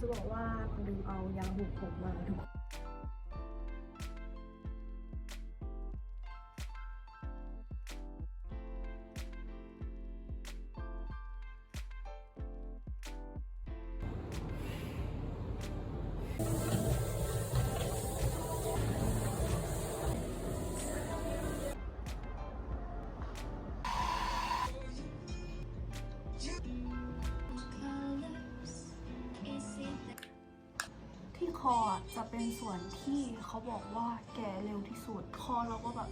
จะบอกว่าลืมเอายาบุกผมมาทุกค ออะจะเป็นส่วนที่เขาบอกว่าแก่เร็วที่สุด คอเราก็แบบ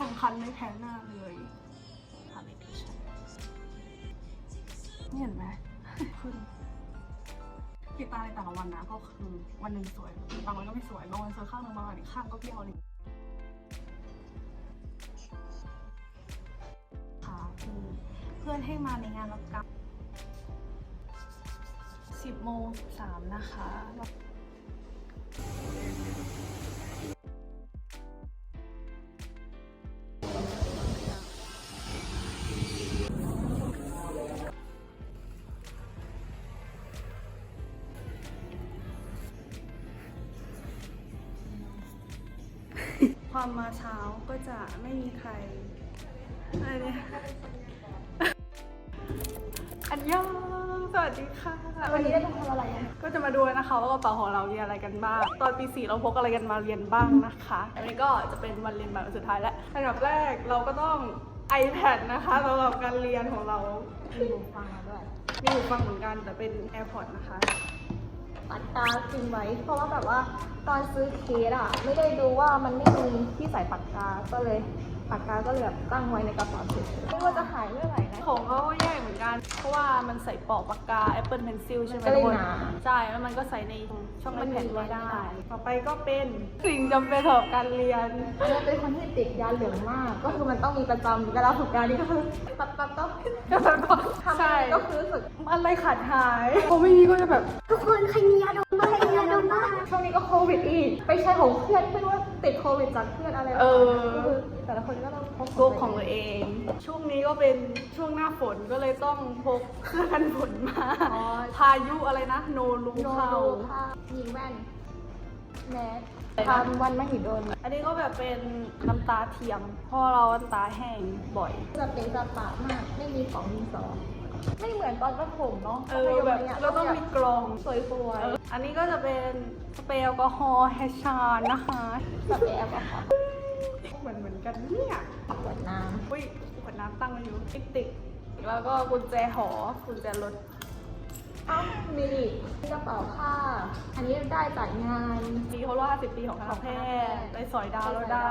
สำคัญไม่แพ้หน้าเลยทำอีกทีฉันนี่เห็นไหมขึ้นติดตาในแต่ละวันนะก็คือวันหนึ่งสวยบางวันก็ไม่สวยบางวันสวยข้างหนึงบางวันอีกข้างก็เบี้ยวเลยค่ะคือเพื่อนให้มาในงานรับกรรมสิบโมงสามนะคะ ความมาเช้าก็จะไม่มีใครอะไรเนี่ยอันยองสวัสดีค่ะวันนี้ได้ทำอะไรอะก็จะมาดูนะคะว่ากระเป๋าของเราเรียนอะไรกันบ้าง ตอนปีสี่เราพกอะไรกันมาเรียนบ้างนะคะอันนี้ก็จะเป็นวันเรียนแบบวันสุดท้ายแล้วอันดับแรกเราก็ต้อง iPad นะคะสำหรับการเรียนของเรามีหูฟังมาด้วยมีหูฟังเหมือนกันแต่เป็น AirPods นะคะ ปัดตาทิ้งไว้ เพราะว่าแบบว่าตอนซื้อเคสอะไม่ได้ดูว่ามันไม่มีที่ใส่ปากกา ก็เลยากกาก็เลยแบบตั้งไว้ในกระเป๋าเฉยๆไม่ว่าจะหายเมื่อไหร่นะของเขาก็แยกเหมือนกัน เพราะว่ามันใส่ปอกปากกา Apple Pencil ใช่ไหมก็เลยทุกคนหนาใช่แล้วมันก็ใส่ในช่องมันไอแพดมีไว้ไว้ได้ได้ ต่อไปก็เป็นสิ่งจำเป็นสำหรับการเรียนเราเป็นคนที่ติดยาเหลืองมาก ก็คือมันต้องมีประจำเวลาฝึกงานนี่ก็คือปั๊บปั๊บต้องก็แบบว่าทำใช่ก็คือรู้สึก อะไรขาดหายเขาไม่มีก็จะแบบทุกคนใครมียาด มบ้างใครมียาดมบ้างช่วงนี้ก็โควิดอีก ไปใช้ของเพื่อนไม่รู้ว่าติดโควิดจากเพื่อนอะไรเออก็คือแต่ละคนก็ต้องพกพกของตัวเอง ช่วงนี้ก็เป็นช่วงหน้าฝนก็เลยต้องพกเครื่องกันฝนมาอ๋อพายุอะไรนะ โนรูโนเข้า รูค่ะมีแว่นแมสอะไรนะทำวันมหิดลอันนี้ก็แบบเป็นน้ำตาเทียมเพราะเราน้ำตาแห้งบ่อย จะเป็นจะปามากไม่มีของมีสอง ไม่เหมือนตอนประถมเนาะเออแบบเราต้องมีกรองสวยเอออันนี้ก็จะเป็นสเปรย์แอลกอฮอล์แฮชชานนะคะๆแบบแอลกอฮอล์เหมือนเหมือนกันเนี่ยขวดน้อุ้ยขวดน้ำตั้งไว้อยู่ติ๊กติ๊กแล้วก็กุญแจหอกุญแจรถำเอ้ามีอีกมีกระเป๋าผ้า อันนี้ได้จากงานปีเขาว่า50ปีของคณะแพทย์ไปสอยดาวแล้วได้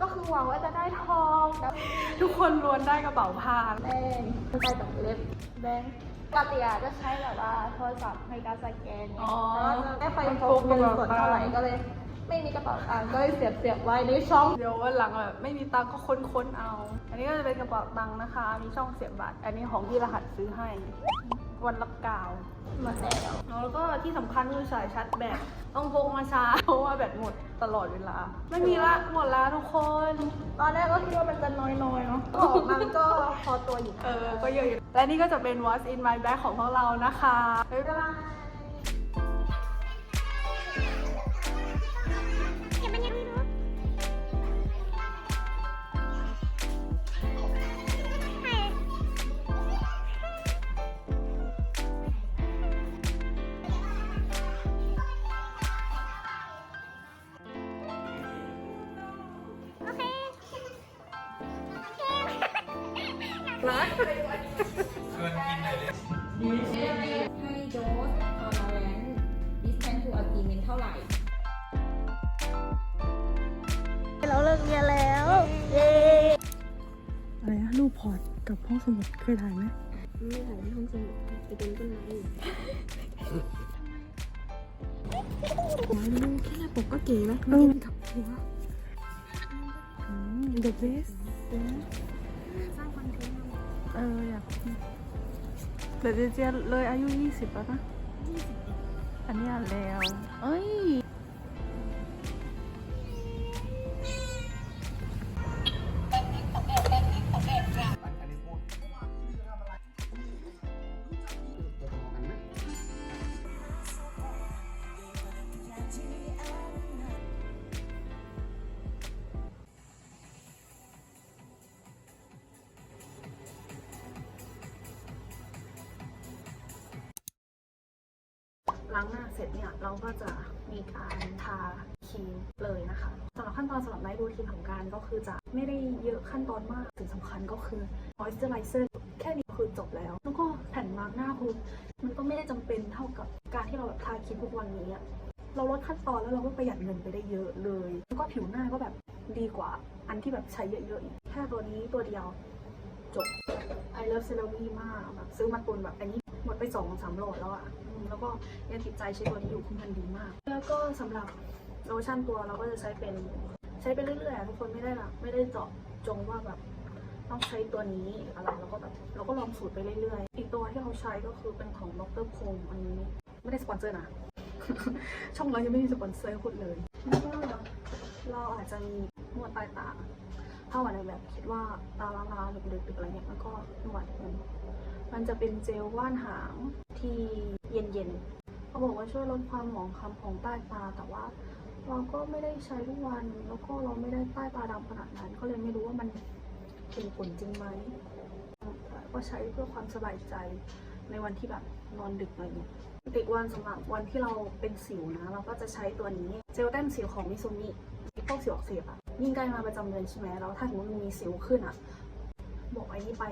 ก็คือหวังว่าจะได้ทองแล้วทุกคนล้วนได้กระเป๋าผ้าแป้งใส่แบบเล็บแบงค์ปกติอะจะใช้แบบว่าโทรศัพท์ในการสแกนไงอ๋อแต่ว่าจะไม่ค่อยพกเงินสดเท่าไหร่ก็เลย ไม่มีกระเป๋าตังค์ก็เลยเสียบเสียบๆไว้ในช่องเดี๋ยววันหลังแบบไม่มีตังค์ก็ค้นๆเอา อันนี้ก็จะเป็นกระเป๋าตังค์นะคะ มีช่องเสียบบัตร อันนี้ของที่รหัสซื้อให้ วันรับกาวมาแล้วแล้วก็ที่สำคัญคือสายชาร์จแบตต้องพกมาชาร์จเพราะว่าแบตหมดตลอดเวลา ไม่มีละหมดแล้วทุกคน ตอนแรกก็คิดว่ามันจะน้อยๆเนาะออกมามันก็พอตัวอยู่ เออ ก็เยอะอยู่และนี่ก็จะเป็น What's in my bag ของพวกเรานะคะบ๊ายบาย ให้โดสออร์แลนด์ดิสแทนทูอาร์กิเมนเท่าไหร่ เราเลิกเรียนแล้ว เย้อะไรนะรูปพอร์ตกับห้องสมุดเคยถ่ายไหมไม่ถ่ายที่ห้องสมุดไปเป็นต้นไม้อยู่ดูแค่หน้าปกก็เก๋แล้วเออกับหัวเด เอออยากเดี๋ยวเจเจเลยอายุยี่สิบแล้วนะอันนี้อ่านแล้ว เอ้ย ล้างหน้าเสร็จเนี่ยเราก็จะมีการทาครีมเลยนะคะสำหรับขั้นตอนสำหรับไนท์รูทีนของการก็คือจะไม่ได้เยอะขั้นตอนมากสิ่งสำคัญก็คือ moisturizer แค่นี้คือจบแล้ว แล้วก็แผ่นมาร์กหน้าคือมันก็ไม่ได้จำเป็นเท่ากับการที่เราแบบทาครีมทุกวันนี้อะเราลดขั้นตอนแล้วเราก็ประหยัดเงินไปได้เยอะเลย แล้วก็ผิวหน้าก็แบบดีกว่าอันที่แบบใช้เยอะๆอีกแค่ตัวนี้ตัวเดียวจบ I love c e r a m i มากแบบซื้อมาตุนแบบอันนี้หมดไปสองสามโหลดแล้วอะ มแล้วก็ยังติดใจใช้ตัวนี้อยู่คือมันดีมาก แล้วก็สำหรับโลชั่นตัวเราก็จะใช้เป็นใช้ไปเรื่อยๆทุกคนไม่ได้แบบไม่ได้เจาะจงว่าแบบต้องใช้ตัวนี้อะไรเราก็แบบเราก็ลองสูตรไปเรื่อยๆ อีกตัวที่เราใช้ก็คือเป็นของดรพงอันนี้ ไม่ได้สปอนเซอร์นะ ช่องเรายังไม่มีสปอนเซอร์คุณเลยแล้วก็เราอาจจะมีนวดปลายตาถ้าวันไหนแบบคิดว่าตาล้าๆหรือดึกๆอะไรเงี้ยแล้วก็นวดมันมันจะเป็นเจลว่านหางที่ เย็นๆเขาบอกว่าช่วยลดความหมองคล้ำของใต้ตา แต่ว่าเราก็ไม่ได้ใช้ทุกวัน แล้วก็เราไม่ได้ใต้ตาดำขนาดนั้น ก็เลยไม่รู้ว่ามันเป็นผลจริงไหมก็ใช้เพื่อความสบายใจในวันที่แบบนอนดึกอะไรเงี้ยอีกวันสำหรับวันที่เราเป็นสิวนะ เราก็จะใช้ตัวนี้เจลแต้มสิวของมิซูมิพวกสิวอักเสบอะยิ่งใกล้มาประจำเดือนใช่ไหมแล้วถ้าสมมติมันมีสิวขึ้นอะบอกไอ้นี่ไป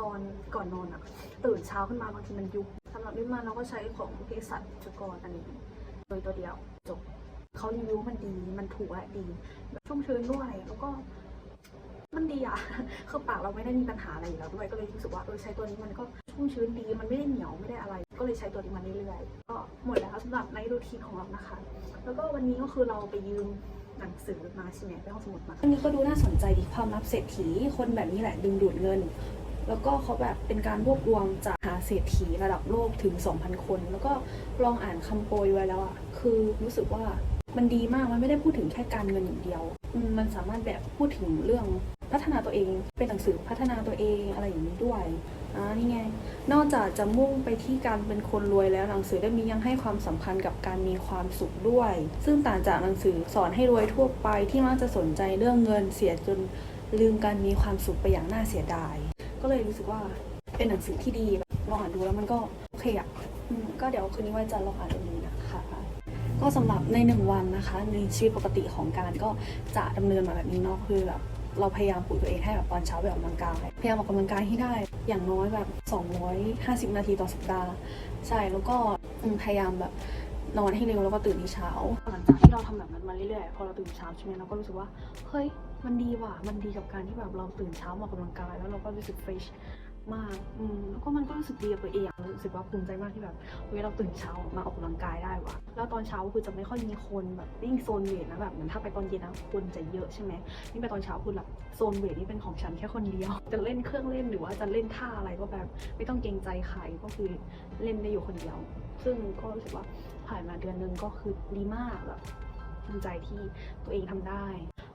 ตอนก่อนนอนอะตื่นเช้าขึ้นมาบางทีมันยุบสำหรับวิมานเราก็ใช้ของเภสัชจุกรอันนี้ โดยตัวเดียวจบเขารีวิวมันดีมันถูกและดีชุ่มชื้นด้วยแล้วก็มันดีอะคือปากเราไม่ได้มีปัญหาอะไรอยู่แล้วด้วยก็เลยรู้สึกว่าเออใช้ตัวนี้มันก็ชุ่มชื้นดีมันไม่ได้เหนียวไม่ได้อะไร ก็เลยใช้ตัวนี้มาเรื่อยๆก็หมดแล้วสำหรับในรูทีของเรานะคะ แล้วก็วันนี้ก็คือเราไปยืมหนังสือมาใช่ไหมไปห้องสมุดมาอันนี้ก็ดูน่าสนใจดีความลับเศรษฐีคนแบบนี้แหละดึงดูดเงิน แล้วก็เขาแบบเป็นการรวบรวมจากหาเศรษฐีระดับโลกถึง 2,000 คน แล้วก็ลองอ่านคำโปรยไว้แล้วอะคือรู้สึกว่ามันดีมากมันไม่ได้พูดถึงแค่การเงินอย่างเดียว มันสามารถแบบพูดถึงเรื่องพัฒนาตัวเองเป็นหนังสือพัฒนาตัวเองอะไรอย่างนี้ด้วยอ่านี่ไง นอกจากจะมุ่งไปที่การเป็นคนรวยแล้วหนังสือเล่มนี้ยังให้ความสำคัญกับการมีความสุขด้วย ซึ่งต่างจากหนังสือสอนให้รวยทั่วไปที่มักจะสนใจเรื่องเงินเสียจนลืมการมีความสุขไปอย่างน่าเสียดาย ก็เลยรู้สึกว่าเป็นหนังสือที่ดีแบบลองอ่านดูแล้วมันก็โอเคอะก็เดี๋ยวคืนนี้ว่าจะลองอ่านดูนะคะก็สำหรับในหนึ่งวันนะคะในชีวิตปกติของการก็จะดำเนินมาแบบนี้เนาะคือแบบเราพยายามปลุกตัวเองให้แบบตอนเช้าไปออกกำลังกายพยายามออกกำลังกายให้ได้ อย่างน้อยแบบ 250 นาทีต่อสัปดาห์ ใช่แล้วก็พยายามแบบนอนให้เร็วแล้วก็ตื่นที่เช้า หลังจากที่เราทำแบบนั้นมาเรื่อยๆพอเราตื่นเช้าใช่ไหมเราก็รู้สึกว่าเฮ้ย มันดีว่ะ มันดีกับการที่แบบเราตื่นเช้ามาออกกำลังกาย แล้วเราก็รู้สึกเฟรชมาก อืมแล้วก็มันก็รู้สึกดีกับตัวเอง รู้สึกว่าภูมิใจมากที่แบบเฮ้ยเราตื่นเช้ามาออกกำลังกายได้ว่ะ แล้วตอนเช้าคือจะไม่ค่อยมีคนแบบวิ่งโซนเวทนะแบบเหมือนถ้าไปตอนเย็นนะคนจะเยอะใช่ไหมนี่ไปตอนเช้าคือแบบโซนเวทนี่เป็นของฉันแค่คนเดียว จะเล่นเครื่องเล่นหรือว่าจะเล่นท่าอะไรก็แบบไม่ต้องเกรงใจใครก็คือเล่นได้อยู่คนเดียว ซึ่งก็รู้สึกว่าผ่านมาเดือนนึงก็คือดีมากแบบภูมิใจที่ตัวเองทำได้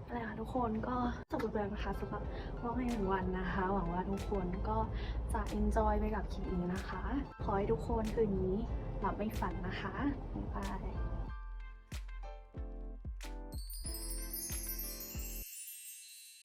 อะไรค่ะทุกคนก็จบไปแล้วนะคะสำหรับร้องในหนึ่งวันนะคะ หวังว่าทุกคนก็จะ enjoy ไปกับคลิปนี้นะคะ ขอให้ทุกคนคืนนี้หลับไม่ฝันนะคะบ๊ายบาย